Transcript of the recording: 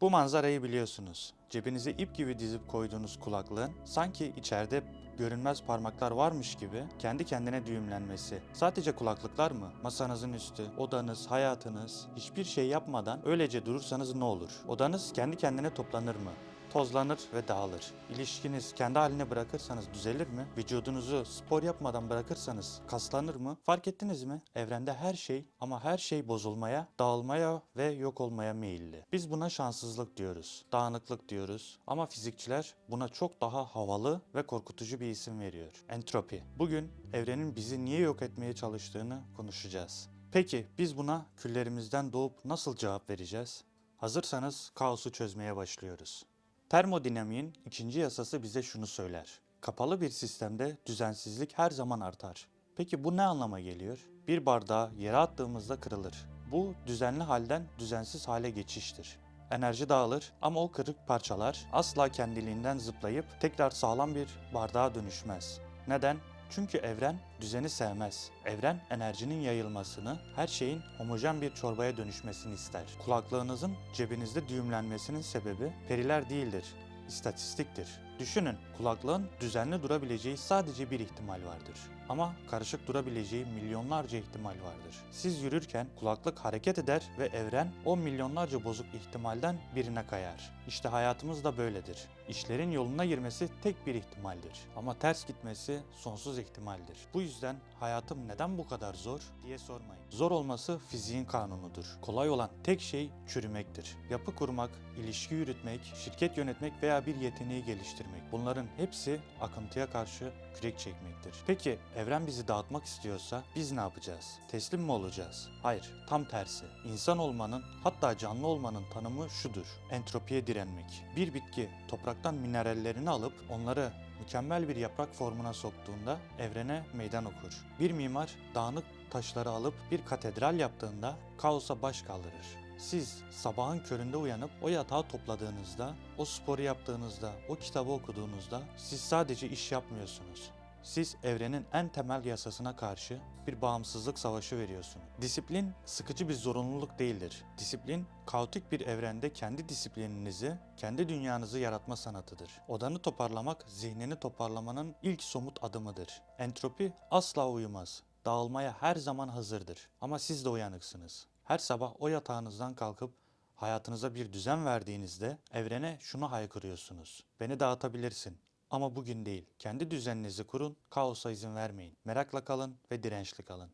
Bu manzarayı biliyorsunuz. Cebinize ip gibi dizip koyduğunuz kulaklığın sanki içeride görünmez parmaklar varmış gibi kendi kendine düğümlenmesi. Sadece kulaklıklar mı? Masanızın üstü, odanız, hayatınız hiçbir şey yapmadan öylece durursanız ne olur? Odanız kendi kendine toplanır mı? Tozlanır ve dağılır. İlişkiniz kendi haline bırakırsanız düzelir mi? Vücudunuzu spor yapmadan bırakırsanız kaslanır mı? Fark ettiniz mi? Evrende her şey ama her şey bozulmaya, dağılmaya ve yok olmaya meyilli. Biz buna şanssızlık diyoruz, dağınıklık diyoruz ama fizikçiler buna çok daha havalı ve korkutucu bir isim veriyor. Entropi. Bugün evrenin bizi niye yok etmeye çalıştığını konuşacağız. Peki biz buna küllerimizden doğup nasıl cevap vereceğiz? Hazırsanız kaosu çözmeye başlıyoruz. Termodinamiğin ikinci yasası bize şunu söyler. Kapalı bir sistemde düzensizlik her zaman artar. Peki bu ne anlama geliyor? Bir bardağı yere attığımızda kırılır. Bu düzenli halden düzensiz hale geçiştir. Enerji dağılır ama o kırık parçalar asla kendiliğinden zıplayıp tekrar sağlam bir bardağa dönüşmez. Neden? Çünkü evren düzeni sevmez. Evren enerjinin yayılmasını, her şeyin homojen bir çorbaya dönüşmesini ister. Kulaklığınızın cebinizde düğümlenmesinin sebebi periler değildir, istatistiktir. Düşünün, kulaklığın düzenli durabileceği sadece bir ihtimal vardır. Ama karışık durabileceği milyonlarca ihtimal vardır. Siz yürürken kulaklık hareket eder ve evren o milyonlarca bozuk ihtimalden birine kayar. İşte hayatımız da böyledir. İşlerin yoluna girmesi tek bir ihtimaldir. Ama ters gitmesi sonsuz ihtimaldir. Bu yüzden hayatım neden bu kadar zor diye sormayın. Zor olması fiziğin kanunudur. Kolay olan tek şey çürümektir. Yapı kurmak, ilişki yürütmek, şirket yönetmek veya bir yeteneği geliştirmek. Bunların hepsi akıntıya karşı kürek çekmektir. Peki evren bizi dağıtmak istiyorsa biz ne yapacağız? Teslim mi olacağız? Hayır, tam tersi. İnsan olmanın hatta canlı olmanın tanımı şudur. Entropiye direnmek. Bir bitki topraktan minerallerini alıp onları mükemmel bir yaprak formuna soktuğunda evrene meydan okur. Bir mimar dağınık taşları alıp bir katedral yaptığında kaosa baş kaldırır. Siz sabahın köründe uyanıp o yatağı topladığınızda, o sporu yaptığınızda, o kitabı okuduğunuzda siz sadece iş yapmıyorsunuz. Siz evrenin en temel yasasına karşı bir bağımsızlık savaşı veriyorsunuz. Disiplin sıkıcı bir zorunluluk değildir. Disiplin kaotik bir evrende kendi disiplininizi, kendi dünyanızı yaratma sanatıdır. Odanı toparlamak, zihnini toparlamanın ilk somut adımıdır. Entropi asla uyumaz. Dağılmaya her zaman hazırdır. Ama siz de uyanıksınız. Her sabah o yatağınızdan kalkıp hayatınıza bir düzen verdiğinizde evrene şunu haykırıyorsunuz. Beni dağıtabilirsin ama bugün değil. Kendi düzeninizi kurun, kaosa izin vermeyin. Merakla kalın ve dirençli kalın.